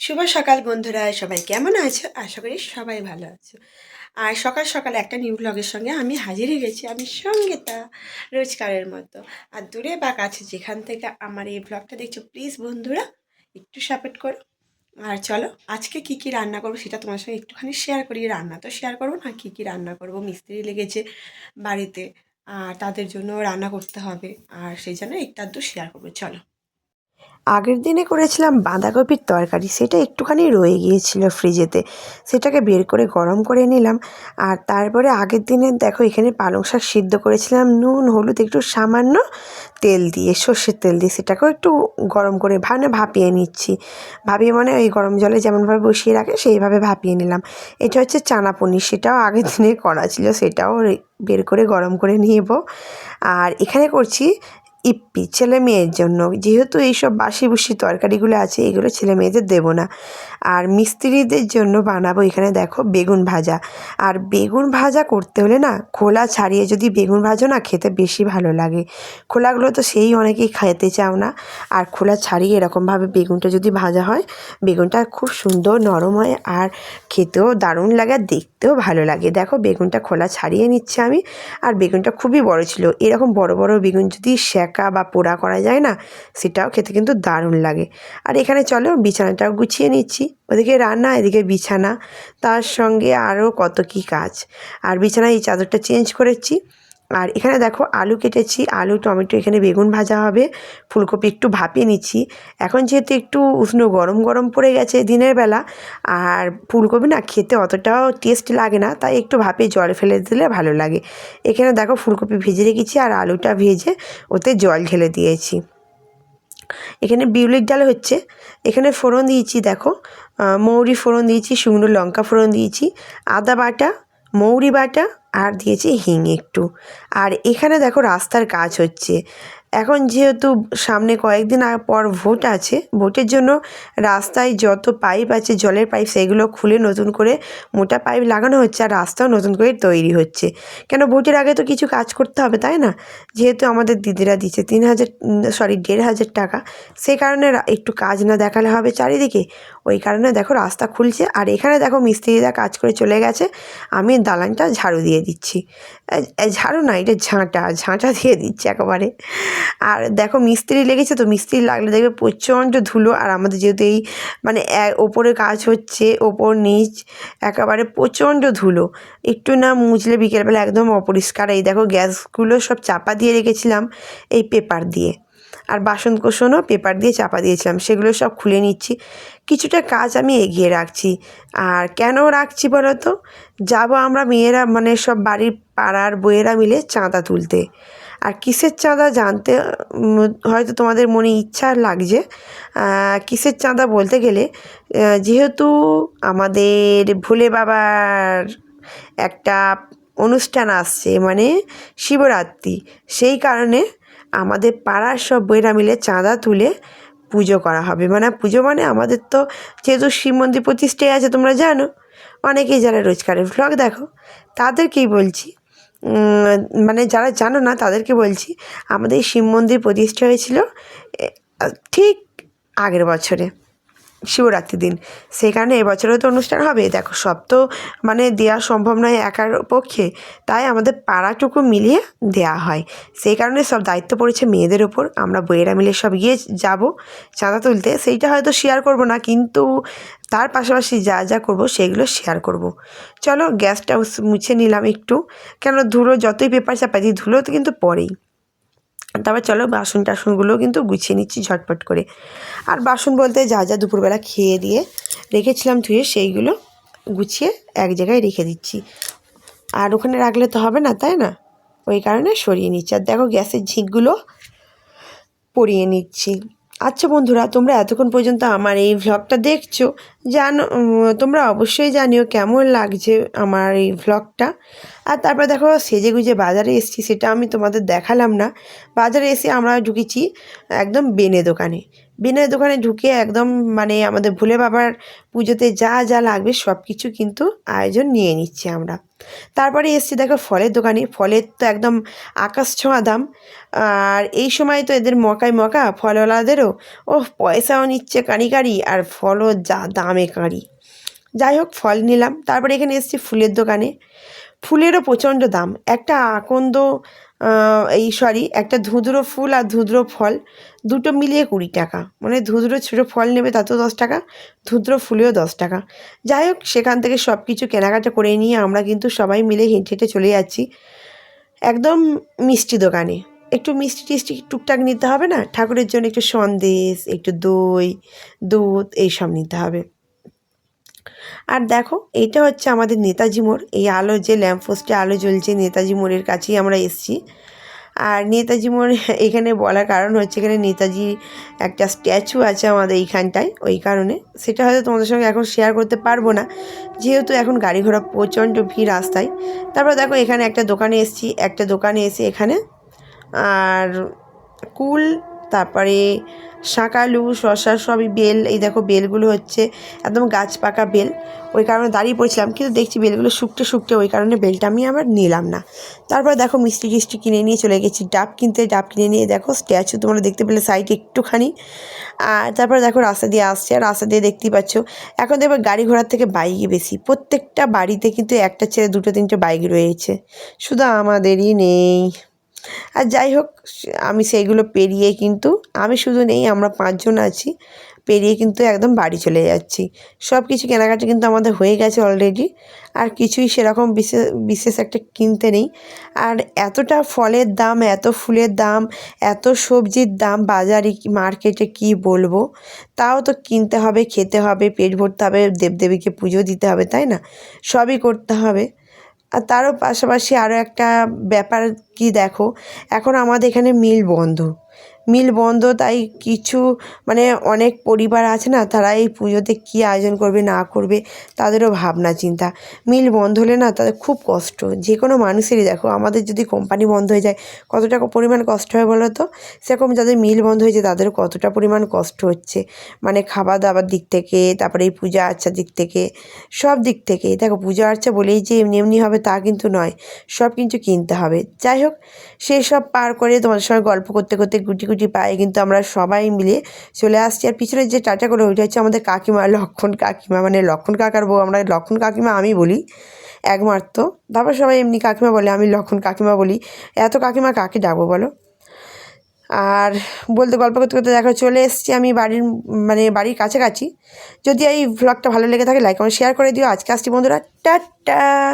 শুভ সকাল বন্ধুরা, সবাই কেমন আছো? আশা করি সবাই ভালো আছো। আর সকাল সকাল একটা নিউ ব্লগের সঙ্গে আমি হাজির হয়ে গেছি আমি সঙ্গে তা রোজকারের মতো। আর দূরে বা কাছে যেখান থেকে আমার এই ব্লগটা দেখছ প্লিজ বন্ধুরা, একটু সাপোর্ট করো। আর চলো, আজকে কি কি রান্না করব সেটা তোমার সঙ্গে একটুখানি শেয়ার করি। রান্না তো শেয়ার করব না, কী কী রান্না করব? মিস্ত্রি লেগেছে বাড়িতে, আর তাদের জন্য রান্না করতে হবে। আর সেই জন্য একটু আধটু শেয়ার করব। চলো। আগের দিনে করেছিলাম বাঁধাকপির তরকারি, সেটা একটুখানি রয়ে গিয়েছিল ফ্রিজেতে। সেটাকে বের করে গরম করে নিলাম। আর তারপরে আগের দিনে দেখো, এখানে পালং শাক সিদ্ধ করেছিলাম, নুন, হলুদ, একটু সামান্য তেল দিয়ে, সর্ষের তেল দিয়ে, সেটাকেও একটু গরম করে ভানে ভাপিয়ে নিচ্ছি। ভাপিয়ে মানে ওই গরম জলে যেমনভাবে বসিয়ে রাখে, সেইভাবে ভাপিয়ে নিলাম। এটা হচ্ছে চানা পনির, সেটাও আগের দিনে করা ছিল, সেটাও বের করে গরম করে নিয়েব আর এখানে করছি ইপ্পি, ছেলে মেয়ের জন্য। যেহেতু এইসব বাসি বুসি তরকারিগুলো আছে, এগুলো ছেলে মেয়েদের দেবো না। আর মিস্ত্রিদের জন্য বানাবো এখানে দেখো বেগুন ভাজা। আর বেগুন ভাজা করতে হলে না খোলা ছাড়িয়ে যদি বেগুন ভাজো না খেতে বেশি ভালো লাগে। খোলাগুলো তো সেই অনেকেই খেতে চাও না। আর খোলা ছাড়িয়ে এরকমভাবে বেগুনটা যদি ভাজা হয়, বেগুনটা খুব সুন্দর নরম হয় আর খেতেও দারুণ লাগে আর দেখতেও ভালো লাগে। দেখো, বেগুনটা খোলা ছাড়িয়ে নিচ্ছে আমি। আর বেগুনটা খুবই বড় ছিল। এরকম বড় বড় বেগুন যদি শেঁকা বা পোড়া করা যায় না, সেটাও খেতে কিন্তু দারুণ লাগে। আর এখানে চলো, বিছানাটাও গুছিয়ে নিচ্ছি। ওদিকে রান্না, এদিকে বিছানা। তার সঙ্গে আরও কত কি কাজ। আর বিছানায় এই চাদরটা চেঞ্জ করেছি। আর এখানে দেখো আলু কেটেছি, আলু, টমেটো, এখানে বেগুন ভাজা হবে, ফুলকপি একটু ভাপিয়ে নিচ্ছি। এখন যেহেতু একটু উষ্ণ গরম গরম পড়ে গেছে দিনের বেলা, আর ফুলকপি না খেতে অতটাও টেস্ট লাগে না, তাই একটু ভাপিয়ে জল ফেলে দিলে ভালো লাগে। এখানে দেখো ফুলকপি ভেজে রেখেছি আর আলুটা ভেজে ওতে জল ঢেলে দিয়েছি। এখানে বিউলির ডাল হচ্ছে, এখানে ফোড়ন দিয়েছি দেখো মৌরি ফোড়ন দিয়েছি, শুকনো লঙ্কা ফোড়ন দিয়েছি, আদা বাটা, মৌরি বাটা আর দিয়েছি হিং একটু। আর এখানে দেখো রাস্তার কাজ হচ্ছে। এখন যেহেতু সামনে কয়েকদিন পর ভোট আছে, ভোটের জন্য রাস্তায় যত পাইপ আছে, জলের পাইপ, সেগুলো খুলে নতুন করে মোটা পাইপ লাগানো হচ্ছে আর রাস্তাও নতুন করে তৈরি হচ্ছে। কেন ভোটের আগে তো কিছু কাজ করতে হবে, তাই না? যেহেতু আমাদের দিদিরা দিচ্ছে তিন হাজার সরি দেড় হাজার টাকা, সে কারণে একটু কাজ না দেখালে হবে চারিদিকে। ওই কারণে দেখো রাস্তা খুলছে আর এখানে দেখো মিস্ত্রিরা কাজ করে চলে গেছে, আমি দালানটা ঝাড়ু দিয়ে দিচ্ছি। ঝাড়ু না, এটা ঝাঁটা ঝাঁটা দিয়ে দিচ্ছি একেবারে। আর দেখো মিস্ত্রি লেগেছে তো মিস্ত্রি লাগলে দেখবে প্রচণ্ড ধুলো আর আমাদের যেহেতু এই মানে ওপরে কাজ হচ্ছে, ওপর নিচ, একেবারে প্রচণ্ড ধুলো। একটু না মুছলে বিকেলবেলা একদম অপরিষ্কার। এই দেখো গ্যাসগুলো সব চাপা দিয়ে রেখেছিলাম এই পেপার দিয়ে। আর বাসন কোসনও পেপার দিয়ে চাপা দিয়েছিলাম। সেগুলো সব খুলে নিচ্ছি। কিছুটা কাজ আমি এগিয়ে রাখছি। আর কেন রাখছি বলো তো? যাব আমরা মেয়েরা মানে সব বাড়ির পাড়ার বইয়েরা মিলে চাঁদা তুলতে। আর কিসের চাঁদা জানতে হয়তো তোমাদের মনে ইচ্ছা লাগছে কিসের চাঁদা বলতে গেলে যেহেতু আমাদের ভোলে বাবার একটা অনুষ্ঠান আসছে মানে শিবরাত্রি, সেই কারণে আমাদের পাড়ার সব বইরা মিলে চাঁদা তুলে পুজো করা হবে। মানে পুজো মানে আমাদের তো যেহেতু শিব মন্দির প্রতিষ্ঠায় আছে, তোমরা জানো, অনেকেই যারা রোজকারের ভ্লগ দেখো, তাদেরকেই বলছি মানে যারা জানো না তাদেরকে বলছি আমাদের শিব মন্দির প্রতিষ্ঠা হয়েছিল ঠিক আগের বছরে। শিবরাত্রি দিন। সেই কারণে এবছরেও তো অনুষ্ঠান হবে। দেখো, সব তো মানে দেওয়া সম্ভব নয় একার পক্ষে। তাই আমাদের পাড়াটুকু মিলিয়ে দেয়া হয়। সেই কারণে সব দায়িত্ব পড়েছে মেয়েদের ওপর আমরা বইয়েরা মিলে সব গিয়ে যাব। চাঁদা তুলতে সেইটা হয়তো শেয়ার করব না, কিন্তু তার পাশাপাশি যা যা করব সেগুলো শেয়ার করব। চলো গ্যাসটা মুছে নিলাম একটু। কেন ধুলো যতই পেপার চাপা দিই, ধুলো তো কিন্তু পড়েই। তারপর চলো বাসন টাসনগুলোও কিন্তু গুছিয়ে নিচ্ছি ঝটপট করে। আর বাসন বলতে যা যা দুপুরবেলা খেয়ে দিয়ে রেখেছিলাম ধুয়ে সেইগুলো গুছিয়ে এক জায়গায় রেখে দিচ্ছি। আর ওখানে রাখলে তো হবে না, তাই না? ওই কারণে সরিয়ে নিচ্ছি। আর দেখো গ্যাসের ঝিঁকগুলো পরিয়ে নিচ্ছি। আচ্ছা বন্ধুরা, তোমরা এতক্ষণ পর্যন্ত আমার এই ভ্লগটা দেখছ, জানো তোমরা অবশ্যই জানিও কেমন লাগছে আমার এই ভ্লগটা আর তারপর দেখো সেজে গুজে বাজারে এসেছি, সেটা আমি তোমাদের দেখালাম না। বাজারে এসে আমরা ঢুকেছি একদম বেনে দোকানে। বিনয় দোকানে ঢুকে একদম মানে আমাদের ভুলে বাবার পুজোতে যা যা লাগবে সব কিছু কিন্তু আয়োজন নিয়ে নিচ্ছি আমরা। তারপরে এসছি দেখো ফলের দোকানে। ফলের তো একদম আকাশ ছোঁয়া দাম। আর এই সময় তো এদের মকায় মকা, ফলওয়ালাদেরও। ও পয়সাও নিচ্ছে কারি কারি, আর ফলও যা দামে কারি। যাই হোক, ফল নিলাম। তারপরে এখানে এসছি ফুলের দোকানে। ফুলেরও প্রচণ্ড দাম। একটা আকন্দ এই সরি একটা ধুঁধরো ফুল আর ধুঁধরো ফল, দুটো মিলিয়ে কুড়ি টাকা। মানে ধুঁধরো ছোটো ফল নেবে তাতেও দশ টাকা, ধুঁধরো ফুলেও দশ টাকা। যাই হোক, সেখান থেকে সব কিছু কেনাকাটা করে নিয়ে আমরা কিন্তু সবাই মিলে হেঁটে হেঁটে চলে যাচ্ছি একদম মিষ্টি দোকানে। একটু মিষ্টি টিষ্টি টুকটাক নিতে হবে না? ঠাকুরের জন্য একটু সন্দেশ, একটু দই, দুধ, এইসব নিতে হবে। আর দেখো, এইটা হচ্ছে আমাদের নেতাজি মোড়। এই আলো যে ল্যাম্পপোস্টে আলো জ্বলছে নেতাজি মোড়ের কাছেই আমরা এসছি। আর নেতাজি মোড় এখানে বলার কারণ হচ্ছে এখানে নেতাজি একটা স্ট্যাচু আছে আমাদের এইখানটায়, ওই কারণে। সেটা হয়তো তোমাদের সঙ্গে এখন শেয়ার করতে পারব না। যেহেতু এখন গাড়ি ঘোড়া প্রচণ্ড ভিড় রাস্তায়। তারপর দেখো, এখানে একটা দোকানে এসেছি, একটা দোকানে এসে এখানে আর কুল তারপরে শাঁকালু শশা সবই বেল, এই দেখো বেলগুলো হচ্ছে একদম গাছ পাকা বেল। ওই কারণে দাঁড়িয়ে পড়েছিলাম, কিন্তু দেখছি বেলগুলো শুকতে শুকতে ওই কারণে বেলটা আমি আবার নিলাম না। তারপর দেখো মিষ্টি টিষ্টি কিনে নিয়ে চলে গেছি, ডাব কিনতে, ডাব কিনে নিয়ে দেখো স্ট্যাচু তোমরা দেখতে পেলে সাইড একটুখানি। আর তারপরে দেখো রাস্তা দিয়ে আসছে, আর রাস্তা দিয়ে দেখতেই পাচ্ছ, এখন দেখবে গাড়ি ঘোড়ার থেকে বাইকই বেশি। প্রত্যেকটা বাড়িতে কিন্তু একটা ছেড়ে দুটো তিনটে বাইক রয়েছে, শুধু আমাদেরই নেই। আর যাই হোক, আমি সেইগুলো পেরিয়ে কিন্তু, আমি শুধু নেই, আমরা পাঁচজন আছি, পেরিয়ে কিন্তু একদম বাড়ি চলে যাচ্ছি। সব কিছু কেনাকাটা কিন্তু আমাদের হয়ে গেছে অলরেডি আর কিছুই সেরকম বিশেষ বিশেষ একটা কিনতে নেই। আর এতটা ফলের দাম, এত ফুলের দাম, এত সবজির দাম, বাজারে মার্কেটে কি বলব? তাও তো কিনতে হবে, খেতে হবে, পেট ভরতে হবে, দেবদেবীকে পুজো দিতে হবে, তাই না? সবই করতে হবে। আর তারও পাশাপাশি আরও একটা ব্যাপার কি দেখো এখন আমাদের এখানে মিল বন্ধ। মিল বন্ধ, তাই কিছু মানে অনেক পরিবার আছে না, তারা এই পুজোতে কী আয়োজন করবে, না করবে, তাদেরও ভাবনা, চিন্তা। মিল বন্ধ হলে না, তাদের খুব কষ্ট। যে কোনো মানুষেরই দেখো, আমাদের যদি কোম্পানি বন্ধ হয়ে যায় কত টাকা পরিমাণ কষ্ট হয় বলো তো? সেরকম যাদের মিল বন্ধ হয়েছে, তাদেরও কতটা পরিমাণ কষ্ট হচ্ছে। মানে খাওয়া দাওয়ার দিক থেকে, তারপরে এই পূজা আর্চার দিক থেকে, সব দিক থেকে। দেখো, পূজা আর্চা বলেই যে এমনি এমনি হবে, তা কিন্তু নয়। সব কিছু কিনতে হবে। যাই হোক সেই সব পার করে তোমাদের সঙ্গে গল্প করতে করতে গুটি গুটি পায়ে কিন্তু আমরা সবাই মিলে চলে আসছি। আর পিছনে যে টাটা করে, ওইটা হচ্ছে আমাদের কাকিমা লক্ষণ কাকিমা। মানে লক্ষণ কাকার বউ, আমরা লক্ষণ কাকিমা আমি বলি একমাত্র। তারপর সবাই এমনি কাকিমা বলে, আমি লক্ষণ কাকিমা বলি। এত কাকিমা কাকে ডাকবো বলো? আর বলতে গল্প করতে করতে দেখো, চলে এসেছি আমি বাড়ির মানে বাড়ির কাছাকাছি। যদি এই ভ্লগটা ভালো লেগে থাকে লাইক কমেন্ট শেয়ার করে দিও। আজকে আসছি বন্ধুরা। টাটা!